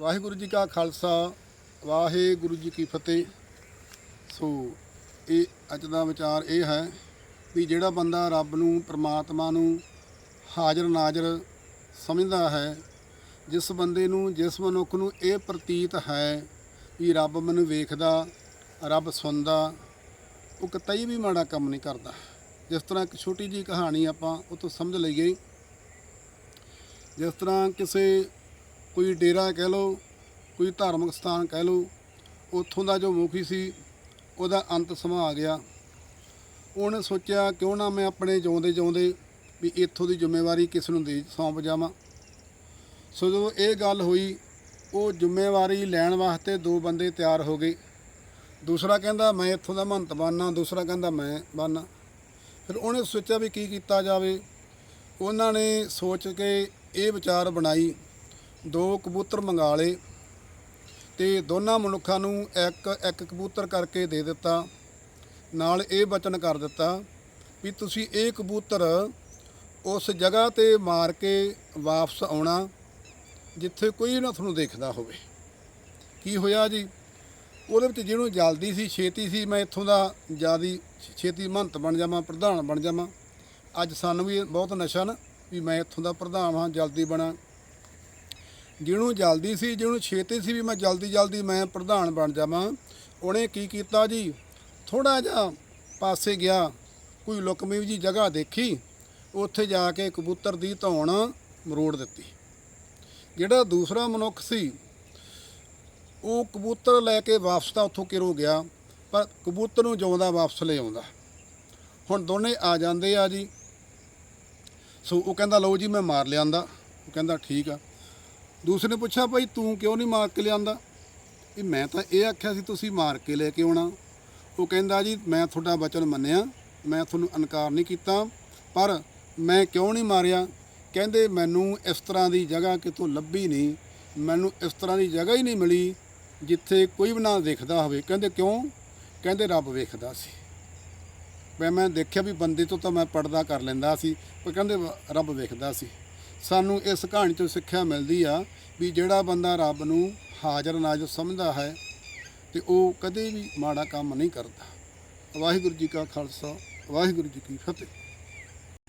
ਵਾਹਿਗੁਰੂ ਜੀ ਕਾ ਖਾਲਸਾ, ਵਾਹਿਗੁਰੂ ਜੀ ਕੀ ਫਤਿਹ। ਸੋ, ਇਹ ਅੱਜ ਦਾ ਵਿਚਾਰ ਇਹ ਹੈ ਵੀ ਜਿਹੜਾ ਬੰਦਾ ਰੱਬ ਨੂੰ, ਪ੍ਰਮਾਤਮਾ ਨੂੰ ਹਾਜ਼ਰ ਨਾਜ਼ਰ ਸਮਝਦਾ ਹੈ, ਜਿਸ ਬੰਦੇ ਨੂੰ, ਜਿਸ ਮਨੁੱਖ ਨੂੰ ਇਹ ਪ੍ਰਤੀਤ ਹੈ ਵੀ ਰੱਬ ਮੈਨੂੰ ਵੇਖਦਾ, ਰੱਬ ਸੁਣਦਾ, ਉਹ ਕਤਈ ਵੀ ਮਾੜਾ ਕੰਮ ਨਹੀਂ ਕਰਦਾ। ਜਿਸ ਤਰ੍ਹਾਂ ਇੱਕ ਛੋਟੀ ਜੀ ਕਹਾਣੀ ਆਪਾਂ ਉਹ ਤੋਂ ਸਮਝ ਲਈਏ। ਜਿਸ ਤਰ੍ਹਾਂ ਕਿਸੇ ਕੋਈ ਡੇਰਾ ਕਹਿ ਲਓ, ਕੋਈ ਧਾਰਮਿਕ ਸਥਾਨ ਕਹਿ ਲਓ, ਉੱਥੋਂ ਦਾ ਜੋ ਮੁਖੀ ਸੀ, ਉਹਦਾ ਅੰਤ ਸਮਾ ਆ ਗਿਆ। ਉਹਨੇ ਸੋਚਿਆ ਕਿਉਂ ਨਾ ਮੈਂ ਆਪਣੇ ਜਿਉਂਦੇ ਜਿਉਂਦੇ ਵੀ ਇੱਥੋਂ ਦੀ ਜ਼ਿੰਮੇਵਾਰੀ ਕਿਸ ਨੂੰ ਦੇ ਸੌਂਪ ਜਾਵਾਂ। ਸੋ ਜਦੋਂ ਇਹ ਗੱਲ ਹੋਈ, ਉਹ ਜ਼ਿੰਮੇਵਾਰੀ ਲੈਣ ਵਾਸਤੇ ਦੋ ਬੰਦੇ ਤਿਆਰ ਹੋ ਗਏ। ਦੂਸਰਾ ਕਹਿੰਦਾ, ਮੈਂ ਇੱਥੋਂ ਦਾ ਮਹੰਤ ਬਣਨਾ। ਦੂਸਰਾ ਕਹਿੰਦਾ, ਮੈਂ ਬਣਨਾ। ਫਿਰ ਉਹਨੇ ਸੋਚਿਆ ਵੀ ਕੀ ਕੀਤਾ ਜਾਵੇ। ਉਹਨਾਂ ਨੇ ਸੋਚ ਕੇ ਇਹ ਵਿਚਾਰ ਬਣਾਈ। ਦੋ ਕਬੂਤਰ ਮੰਗਾ ਲਏ ਤੇ ਦੋਨਾਂ ਮਨੁੱਖਾਂ ਨੂੰ ਇੱਕ ਇੱਕ ਕਬੂਤਰ ਕਰਕੇ ਦੇ ਦਿੱਤਾ। ਨਾਲ ਇਹ ਬਚਨ ਕਰ ਦਿੱਤਾ ਵੀ ਤੁਸੀਂ ਇਹ ਕਬੂਤਰ ਉਸ ਜਗ੍ਹਾ ਤੇ ਮਾਰ ਕੇ ਵਾਪਸ ਆਉਣਾ ਜਿੱਥੇ ਕੋਈ ਨਾ ਤੁਹਾਨੂੰ ਦੇਖਦਾ ਹੋਵੇ। ਕੀ ਹੋਇਆ ਜੀ? ਉਹਦੇ ਵਿੱਚ ਜਿਹਨੂੰ ਜਲਦੀ ਸੀ, ਛੇਤੀ ਸੀ, ਮੈਂ ਇੱਥੋਂ ਦਾ ਜਿਆਦੀ ਛੇਤੀ ਮਹੰਤ ਬਣ ਜਾਵਾਂ, ਪ੍ਰਧਾਨ ਬਣ ਜਾਵਾਂ। ਅੱਜ ਸਾਨੂੰ ਵੀ ਬਹੁਤ ਨਸ਼ਾ ਨਾ ਵੀ ਮੈਂ ਇੱਥੋਂ ਦਾ ਪ੍ਰਧਾਨ ਹਾਂ, ਜਲਦੀ ਬਣਾ। ਜਿਹਨੂੰ ਜਲਦੀ ਸੀ, ਜਿਹਨੂੰ ਛੇਤੀ ਸੀ ਵੀ ਮੈਂ ਜਲਦੀ ਜਲਦੀ ਮੈਂ ਪ੍ਰਧਾਨ ਬਣ ਜਾਵਾਂ, ਉਹਨੇ ਕੀ ਕੀਤਾ ਜੀ? ਥੋੜਾ ਜਿਹਾ ਪਾਸੇ ਗਿਆ, ਕੋਈ ਲੁਕਮੀ ਜੀ ਜਗ੍ਹਾ ਦੇਖੀ, ਉੱਥੇ ਜਾ ਕੇ ਕਬੂਤਰ ਦੀ ਧੌਣ ਮਰੋੜ ਦਿੱਤੀ। ਜਿਹੜਾ ਦੂਸਰਾ ਮਨੁੱਖ ਸੀ, ਉਹ ਕਬੂਤਰ ਲੈ ਕੇ ਵਾਪਸ ਤਾਂ ਉੱਥੋਂ ਕਿਰੋ ਗਿਆ, ਪਰ ਕਬੂਤਰ ਨੂੰ ਜਿਉਂਦਾ ਵਾਪਸ ਲੈ ਆਉਂਦਾ। ਹੁਣ ਦੋਨੇ ਆ ਜਾਂਦੇ ਆ ਜੀ। ਸੋ ਉਹ ਕਹਿੰਦਾ, ਲਓ ਜੀ, ਮੈਂ ਮਾਰ ਲਿਆਂਦਾ। ਉਹ ਕਹਿੰਦਾ, ਠੀਕ ਆ। ਦੂਸਰੇ ਨੇ ਪੁੱਛਿਆ, ਭਾਈ ਤੂੰ ਕਿਉਂ ਨਹੀਂ ਮਾਰ ਕੇ ਲਿਆਂਦਾ? ਇਹ ਮੈਂ ਤਾਂ ਇਹ ਆਖਿਆ ਸੀ, ਤੁਸੀਂ ਮਾਰ ਕੇ ਲੈ ਕੇ ਆਉਣਾ। ਉਹ ਕਹਿੰਦਾ, ਜੀ, ਮੈਂ ਤੁਹਾਡਾ ਬਚਨ ਮੰਨਿਆ, ਮੈਂ ਤੁਹਾਨੂੰ ਇਨਕਾਰ ਨਹੀਂ ਕੀਤਾ, ਪਰ ਮੈਂ ਕਿਉਂ ਨਹੀਂ ਮਾਰਿਆ? ਕਹਿੰਦੇ, ਮੈਨੂੰ ਇਸ ਤਰ੍ਹਾਂ ਦੀ ਜਗ੍ਹਾ ਕਿਤੋਂ ਲੱਭੀ ਨਹੀਂ, ਮੈਨੂੰ ਇਸ ਤਰ੍ਹਾਂ ਦੀ ਜਗ੍ਹਾ ਹੀ ਨਹੀਂ ਮਿਲੀ ਜਿੱਥੇ ਕੋਈ ਵੀ ਨਾ ਦੇਖਦਾ ਹੋਵੇ। ਕਹਿੰਦੇ, ਕਿਉਂ? ਕਹਿੰਦੇ, ਰੱਬ ਵੇਖਦਾ ਸੀ। ਮੈਂ ਮੈਂ ਦੇਖਿਆ ਵੀ ਬੰਦੇ ਤੋਂ ਤਾਂ ਮੈਂ ਪਰਦਾ ਕਰ ਲੈਂਦਾ ਸੀ, ਪਰ ਕਹਿੰਦੇ, ਰੱਬ ਵੇਖਦਾ ਸੀ। ਸਾਨੂੰ ਇਸ ਕਹਾਣੀ ਤੋਂ ਸਿੱਖਿਆ ਮਿਲਦੀ ਆ ਵੀ ਜਿਹੜਾ ਬੰਦਾ ਰੱਬ ਨੂੰ ਹਾਜ਼ਰ ਨਾਜ਼ਰ ਸਮਝਦਾ ਹੈ ਤੇ ਉਹ ਕਦੇ ਵੀ ਮਾੜਾ ਕੰਮ ਨਹੀਂ ਕਰਦਾ। ਵਾਹਿਗੁਰੂ ਜੀ ਕਾ ਖਾਲਸਾ, ਵਾਹਿਗੁਰੂ ਜੀ ਕੀ ਫਤਿਹ।